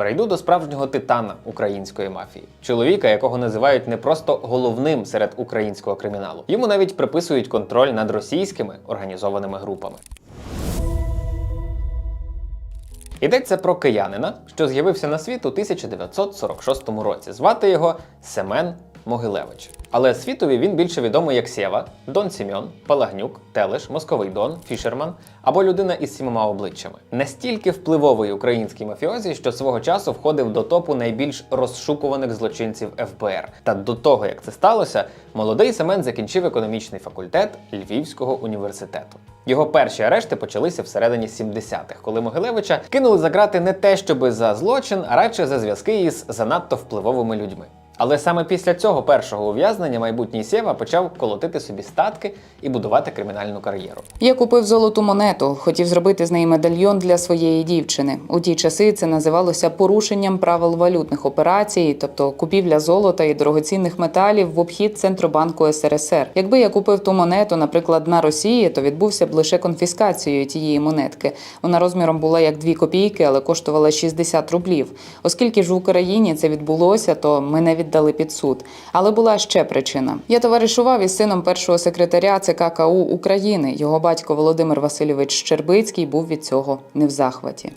перейду до справжнього титана української мафії, чоловіка, якого називають не просто головним серед українського криміналу. Йому навіть приписують контроль над російськими організованими групами. Йдеться про киянина, що з'явився на світ у 1946 році. Звати його Семен Могилевич. Але світові він більше відомий як Сєва, Дон Сімьон, Палагнюк, Телеш, Московий Дон, Фішерман або людина із сімома обличчями. Настільки впливовий український мафіозі, що свого часу входив до топу найбільш розшукуваних злочинців ФБР. Та до того, як це сталося, молодий Семен закінчив економічний факультет Львівського університету. Його перші арешти почалися всередині 70-х, коли Могилевича кинули за грати не те, щоби за злочин, а радше за зв'язки із занадто впливовими людьми. Але саме після цього першого ув'язнення майбутній Сєва почав колотити собі статки і будувати кримінальну кар'єру. Я купив золоту монету, хотів зробити з неї медальйон для своєї дівчини. У ті часи це називалося порушенням правил валютних операцій, тобто купівля золота і дорогоцінних металів в обхід Центробанку СРСР. Якби я купив ту монету, наприклад, на Росії, то відбувся б лише конфіскацією тієї монетки. Вона розміром була як дві копійки, але коштувала 60 рублів. Оскільки ж в Україні це відбулося, то мене віддали під суд. Але була ще причина. Я товаришував із сином першого секретаря ЦК КУ України. Його батько Володимир Васильович Щербицький був від цього не в захваті.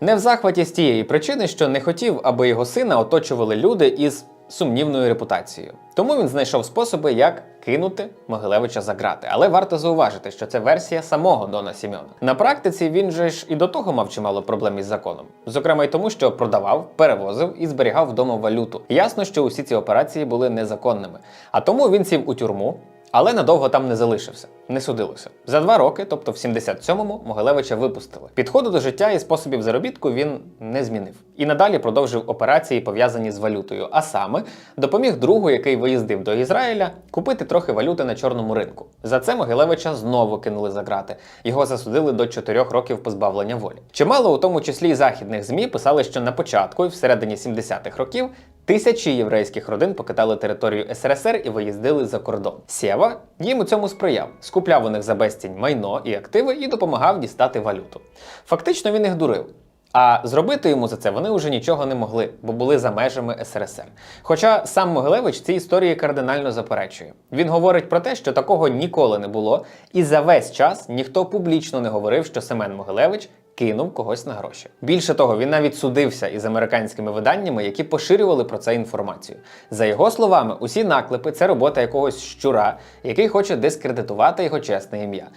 Не в захваті з тієї причини, що не хотів, аби його сина оточували люди із сумнівною репутацією. Тому він знайшов способи, як кинути Могилевича за грати. Але варто зауважити, що це версія самого Дона Сімьона. На практиці він же ж і до того мав чимало проблем із законом. Зокрема, й тому, що продавав, перевозив і зберігав вдома валюту. Ясно, що усі ці операції були незаконними. А тому він сів у тюрму. Але надовго там не залишився, не судилося. За два роки, тобто в 77-му, Могилевича випустили. Підходу до життя і способів заробітку він не змінив. І надалі продовжив операції, пов'язані з валютою. А саме допоміг другу, який виїздив до Ізраїля, купити трохи валюти на чорному ринку. За це Могилевича знову кинули за грати. Його засудили до 4 років позбавлення волі. Чимало, у тому числі західних змі, писали, що на початку і всередині 70-х років Тисячі єврейських родин покидали територію СРСР і виїздили за кордон. Сєва їм у цьому сприяв, скупляв у них за безцінь майно і активи і допомагав дістати валюту. Фактично він їх дурив. А зробити йому за це вони вже нічого не могли, бо були за межами СРСР. Хоча сам Могилевич ці історії кардинально заперечує. Він говорить про те, що такого ніколи не було, і за весь час ніхто публічно не говорив, що Семен Могилевич кинув когось на гроші. Більше того, він навіть судився із американськими виданнями, які поширювали про це інформацію. За його словами, усі наклепи це робота якогось щура, який хоче дискредитувати його чесне ім'я.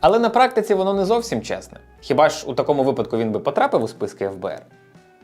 Але на практиці воно не зовсім чесне. Хіба ж у такому випадку він би потрапив у списки ФБР?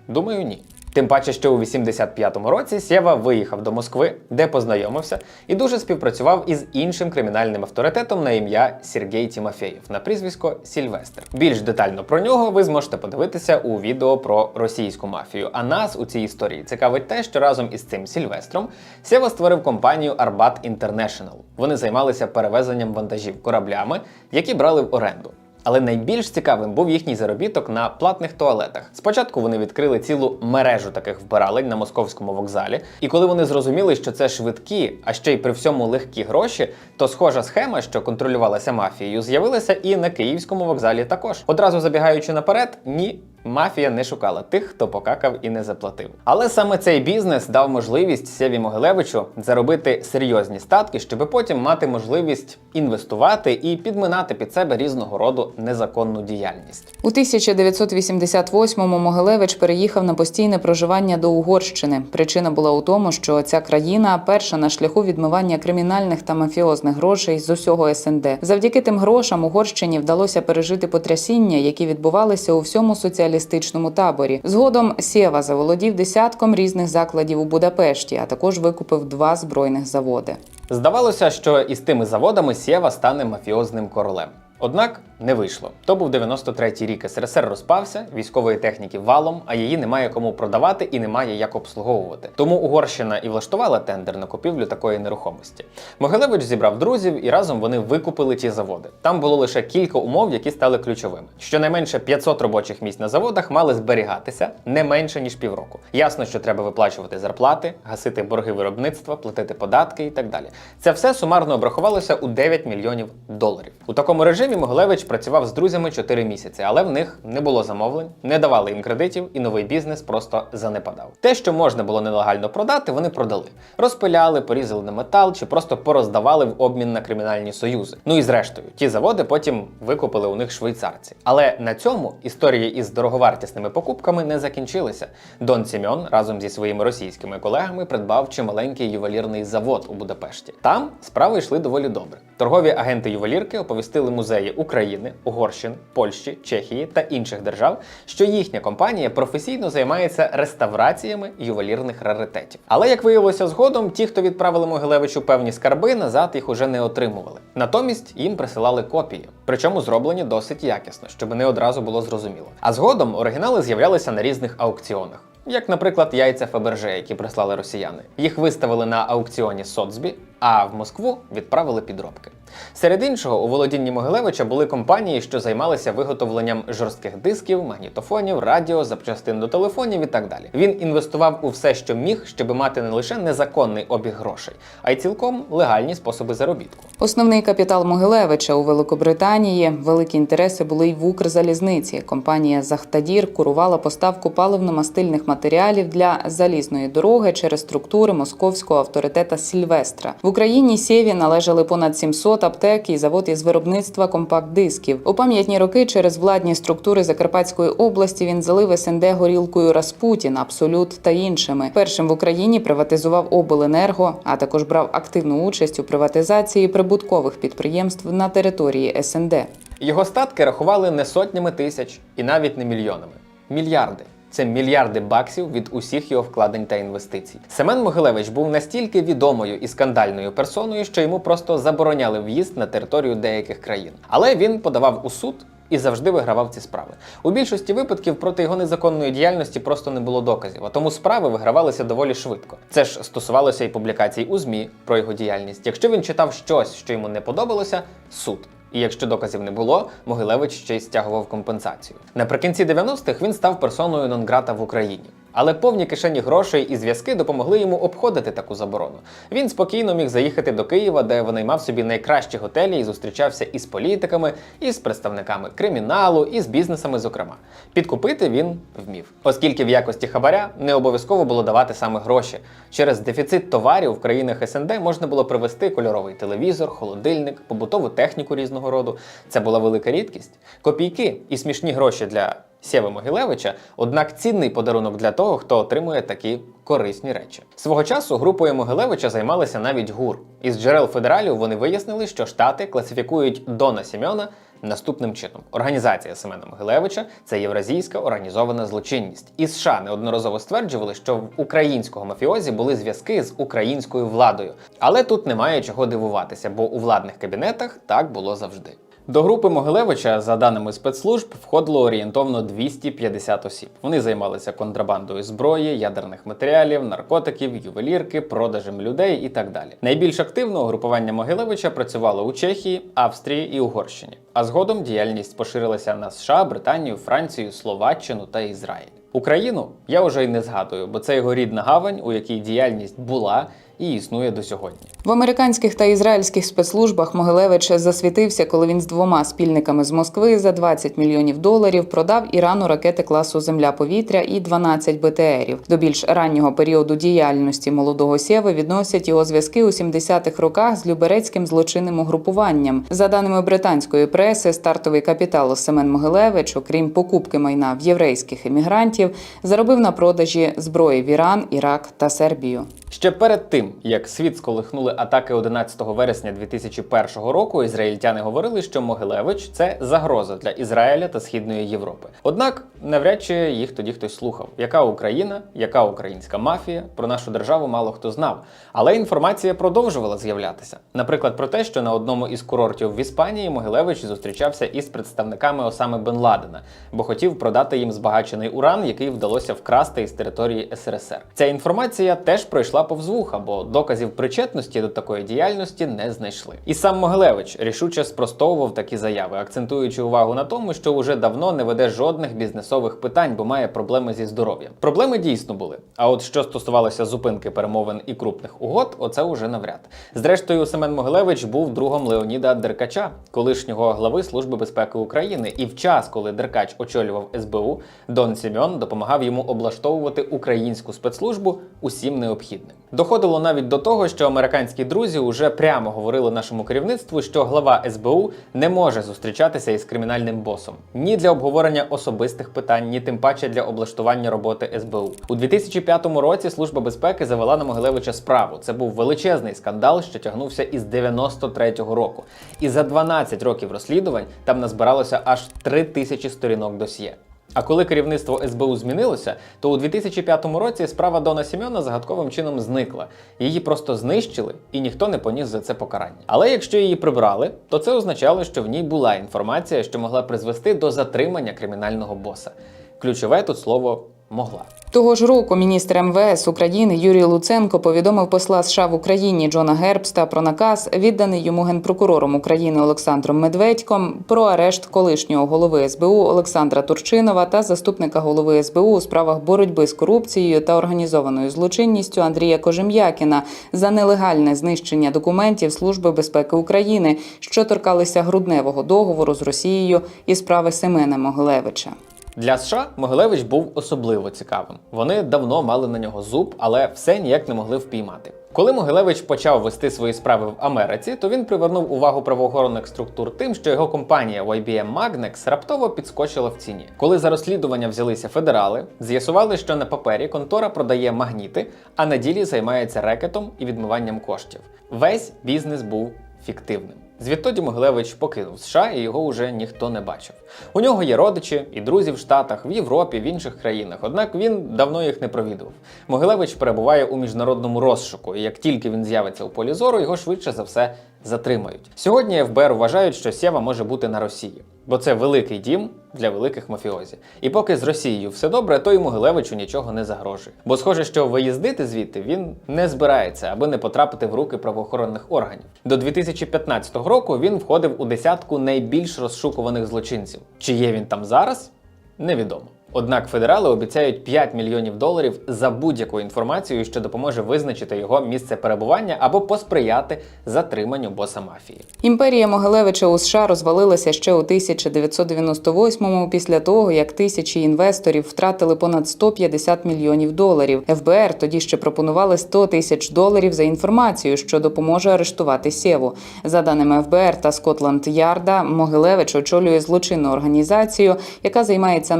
Думаю, ні. Тим паче, що у 85-му році Сєва виїхав до Москви, де познайомився, і дуже співпрацював із іншим кримінальним авторитетом на ім'я Сергій Тімофєєв на прізвисько Сільвестр. Більш детально про нього ви зможете подивитися у відео про російську мафію. А нас у цій історії цікавить те, що разом із цим Сільвестром Сєва створив компанію Arbat International. Вони займалися перевезенням вантажів кораблями, які брали в оренду. Але найбільш цікавим був їхній заробіток на платних туалетах. Спочатку вони відкрили цілу мережу таких вбиралень на московському вокзалі, і коли вони зрозуміли, що це швидкі, а ще й при всьому легкі гроші, то схожа схема, що контролювалася мафією, з'явилася і на київському вокзалі також. Одразу забігаючи наперед, ні. Мафія не шукала тих, хто покакав і не заплатив. Але саме цей бізнес дав можливість Сєві Могилевичу заробити серйозні статки, щоб потім мати можливість інвестувати і підминати під себе різного роду незаконну діяльність. У 1988-му Могилевич переїхав на постійне проживання до Угорщини. Причина була у тому, що ця країна перша на шляху відмивання кримінальних та мафіозних грошей з усього СНД. Завдяки тим грошам Угорщині вдалося пережити потрясіння, які відбувалися у всьому соціалістичному таборі. Згодом Сєва заволодів десятком різних закладів у Будапешті, а також викупив два збройних заводи. Здавалося, що із тими заводами Сєва стане мафіозним королем. Однак не вийшло. То був 93-й рік СРСР розпався, військової техніки валом, а її немає кому продавати і немає як обслуговувати. Тому Угорщина і влаштувала тендер на купівлю такої нерухомості. Могилевич зібрав друзів і разом вони викупили ті заводи. Там було лише кілька умов, які стали ключовими. Щонайменше 500 робочих місць на заводах мали зберігатися не менше ніж півроку. Ясно, що треба виплачувати зарплати, гасити борги виробництва, платити податки і так далі. Це все сумарно обрахувалося у 9 мільйонів доларів. У такому режимі Могилевич працював з друзями 4 місяці, але в них не було замовлень, не давали їм кредитів, і новий бізнес просто занепадав. Те, що можна було нелегально продати, вони продали. Розпиляли, порізали на метал чи просто пороздавали в обмін на кримінальні союзи. Ну і зрештою, ті заводи потім викупили у них швейцарці. Але на цьому історії із дороговартісними покупками не закінчилися. Дон Сімьон разом зі своїми російськими колегами придбав чималенький ювелірний завод у Будапешті. Там справи йшли доволі добре. Торгові агенти ювелірки оповістили музеї України, Угорщини, Польщі, Чехії та інших держав, що їхня компанія професійно займається реставраціями ювелірних раритетів. Але як виявилося згодом, ті, хто відправили Могилевичу певні скарби, назад їх уже не отримували. Натомість їм присилали копії, причому зроблені досить якісно, щоб не одразу було зрозуміло. А згодом оригінали з'являлися на різних аукціонах. Як, наприклад, яйця Фаберже, які прислали росіяни. Їх виставили на аукціоні Соцбі, а в Москву відправили підробки. Серед іншого, у володінні Могилевича були компанії, що займалися виготовленням жорстких дисків, магнітофонів, радіо, запчастин до телефонів і так далі. Він інвестував у все, що міг, щоб мати не лише незаконний обіг грошей, а й цілком легальні способи заробітку. Основний капітал Могилевича у Великобританії. Великі інтереси були й в Укрзалізниці. Компанія Захтадір курувала поставку паливно-мастильних матеріалів для залізної дороги через структури московського авторитета Сільвестра. В Україні Сєві належали понад 700 аптек і завод із виробництва компакт-дисків. У пам'ятні роки через владні структури Закарпатської області він залив СНД горілкою Распутін, Абсолют та іншими. Першим в Україні приватизував обленерго, а також брав активну участь у приватизації прибуткових підприємств на території СНД. Його статки рахували не сотнями тисяч і навіть не мільйонами. Мільярди. Це мільярди баксів від усіх його вкладень та інвестицій. Семен Могилевич був настільки відомою і скандальною персоною, що йому просто забороняли в'їзд на територію деяких країн. Але він подавав у суд. І завжди вигравав ці справи. У більшості випадків проти його незаконної діяльності просто не було доказів, а тому справи вигравалися доволі швидко. Це ж стосувалося і публікацій у ЗМІ про його діяльність. Якщо він читав щось, що йому не подобалося, суд. І якщо доказів не було, Могилевич ще й стягував компенсацію. Наприкінці 90-х він став персоною нон-грата в Україні. Але повні кишені грошей і зв'язки допомогли йому обходити таку заборону. Він спокійно міг заїхати до Києва, де винаймав собі найкращі готелі і зустрічався із політиками, і з представниками криміналу, і з бізнесами, зокрема. Підкупити він вмів, оскільки в якості хабаря не обов'язково було давати саме гроші. Через дефіцит товарів в країнах СНД можна було привезти кольоровий телевізор, холодильник, побутову техніку різного роду. Це була велика рідкість. Копійки і смішні гроші для Сєви Могилевича, однак цінний подарунок для того, хто отримує такі корисні речі. Свого часу групою Могилевича займалися навіть ГУР. Із джерел федералів вони вияснили, що штати класифікують Дона Сімьона наступним чином: організація Семена Могилевича це євразійська організована злочинність. І США неодноразово стверджували, що в українського мафіозі були зв'язки з українською владою. Але тут немає чого дивуватися, бо у владних кабінетах так було завжди. До групи Могилевича, за даними спецслужб, входило орієнтовно 250 осіб. Вони займалися контрабандою зброї, ядерних матеріалів, наркотиків, ювелірки, продажем людей і так далі. Найбільш активно угрупування Могилевича працювало у Чехії, Австрії і Угорщині. А згодом діяльність поширилася на США, Британію, Францію, Словаччину та Ізраїль. Україну я вже й не згадую, бо це його рідна гавань, у якій діяльність була і існує до сьогодні. В американських та ізраїльських спецслужбах Могилевич засвітився, коли він з двома спільниками з Москви за 20 мільйонів доларів продав Ірану ракети класу Земля-повітря і 12 БТРів. До більш раннього періоду діяльності молодого Сєви відносять його зв'язки у 70-х роках з Люберецьким злочинним угрупуванням. За даними британської преси, стартовий капітал Семен Могилевич, окрім покупки майна в єврейських емігрантів, заробив на продажі зброї в Іран, Ірак та Сербію. Ще перед тим, як світ сколихнули атаки 11 вересня 2001 року, ізраїльтяни говорили, що Могилевич це загроза для Ізраїля та Східної Європи. Однак навряд чи їх тоді хтось слухав. Яка Україна, яка українська мафія, про нашу державу мало хто знав. Але інформація продовжувала з'являтися. Наприклад, про те, що на одному із курортів в Іспанії Могилевич зустрічався із представниками Осами Бен Ладена, бо хотів продати їм збагачений уран, який вдалося вкрасти із території СРСР. Ця інформація теж пройшла пройшла повз вуха, бо доказів причетності до такої діяльності не знайшли. І сам Могилевич рішуче спростовував такі заяви, акцентуючи увагу на тому, що уже давно не веде жодних бізнесових питань, бо має проблеми зі здоров'ям. Проблеми дійсно були. А от що стосувалося зупинки перемовин і крупних угод, оце уже навряд. Зрештою, Семен Могилевич був другом Леоніда Деркача, колишнього глави Служби безпеки України. І в час, коли Деркач очолював СБУ, Дон Сімьон допомагав йому облаштовувати українську спецслужбу усім необхідним. Доходило навіть до того, що американські друзі уже прямо говорили нашому керівництву, що глава СБУ не може зустрічатися із кримінальним босом ні для обговорення особистих питань, ні тим паче для облаштування роботи СБУ. У 2005 році Служба безпеки завела на Могилевича справу. Це був величезний скандал, що тягнувся із 93-го року. І за 12 років розслідувань там назбиралося аж 3 тисячі сторінок досьє. А коли керівництво СБУ змінилося, то у 2005 році справа Дона Сімьона загадковим чином зникла. Її просто знищили, і ніхто не поніс за це покарання. Але якщо її прибрали, то це означало, що в ній була інформація, що могла призвести до затримання кримінального боса. Ключове тут слово могла. Того ж року міністр МВС України Юрій Луценко повідомив посла США в Україні Джона Гербста про наказ, відданий йому генпрокурором України Олександром Медведьком, про арешт колишнього голови СБУ Олександра Турчинова та заступника голови СБУ у справах боротьби з корупцією та організованою злочинністю Андрія Кожем'якіна за нелегальне знищення документів Служби безпеки України, що торкалися грудневого договору з Росією і справи Семена Могилевича. Для США Могилевич був особливо цікавим. Вони давно мали на нього зуб, але все ніяк не могли впіймати. Коли Могилевич почав вести свої справи в Америці, то він привернув увагу правоохоронних структур тим, що його компанія YBM Magnex раптово підскочила в ціні. Коли за розслідування взялися федерали, з'ясували, що на папері контора продає магніти, а на ділі займається рекетом і відмиванням коштів. Весь бізнес був фіктивним. Звідтоді Могилевич покинув США і його вже ніхто не бачив. У нього є родичі і друзі в Штатах, в Європі, в інших країнах. Однак він давно їх не провідував. Могилевич перебуває у міжнародному розшуку, і як тільки він з'явиться у полі зору, його швидше за все затримають. Сьогодні ФБР вважають, що Сєва може бути на Росії, бо це великий дім для великих мафіозі. І поки з Росією все добре, то й Могилевичу нічого не загрожує. Бо схоже, що виїздити звідти він не збирається, аби не потрапити в руки правоохоронних органів. До 2015 року він входив у десятку найбільш розшукуваних злочинців. Чи є він там зараз? Невідомо. Однак федерали обіцяють 5 мільйонів доларів за будь-яку інформацію, що допоможе визначити його місце перебування або посприяти затриманню боса мафії. Імперія Могилевича у США розвалилася ще у 1998-му після того, як тисячі інвесторів втратили понад 150 мільйонів доларів. ФБР тоді ще пропонували 100 тисяч доларів за інформацію, що допоможе арештувати Сєву. За даними ФБР та Скотланд Ярда, Могилевич очолює злочинну організацію, яка займається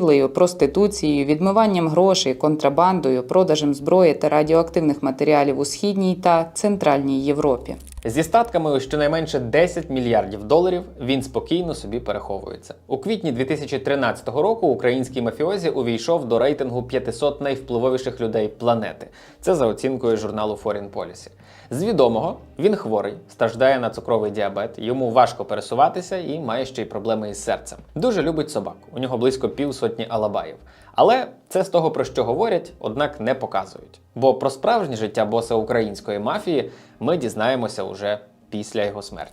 наркоторгівлею, проституцією, відмиванням грошей, контрабандою, продажем зброї та радіоактивних матеріалів у східній та центральній Європі. Зі статками у щонайменше 10 мільярдів доларів він спокійно собі переховується. У квітні 2013 року український мафіозі увійшов до рейтингу 500 найвпливовіших людей планети. Це за оцінкою журналу Foreign Policy. З відомого він хворий, страждає на цукровий діабет, йому важко пересуватися і має ще й проблеми із серцем. Дуже любить собак. У нього близько півсотні алабаїв. Але це з того, про що говорять, однак не показують. Бо про справжнє життя боса української мафії ми дізнаємося уже після його смерті.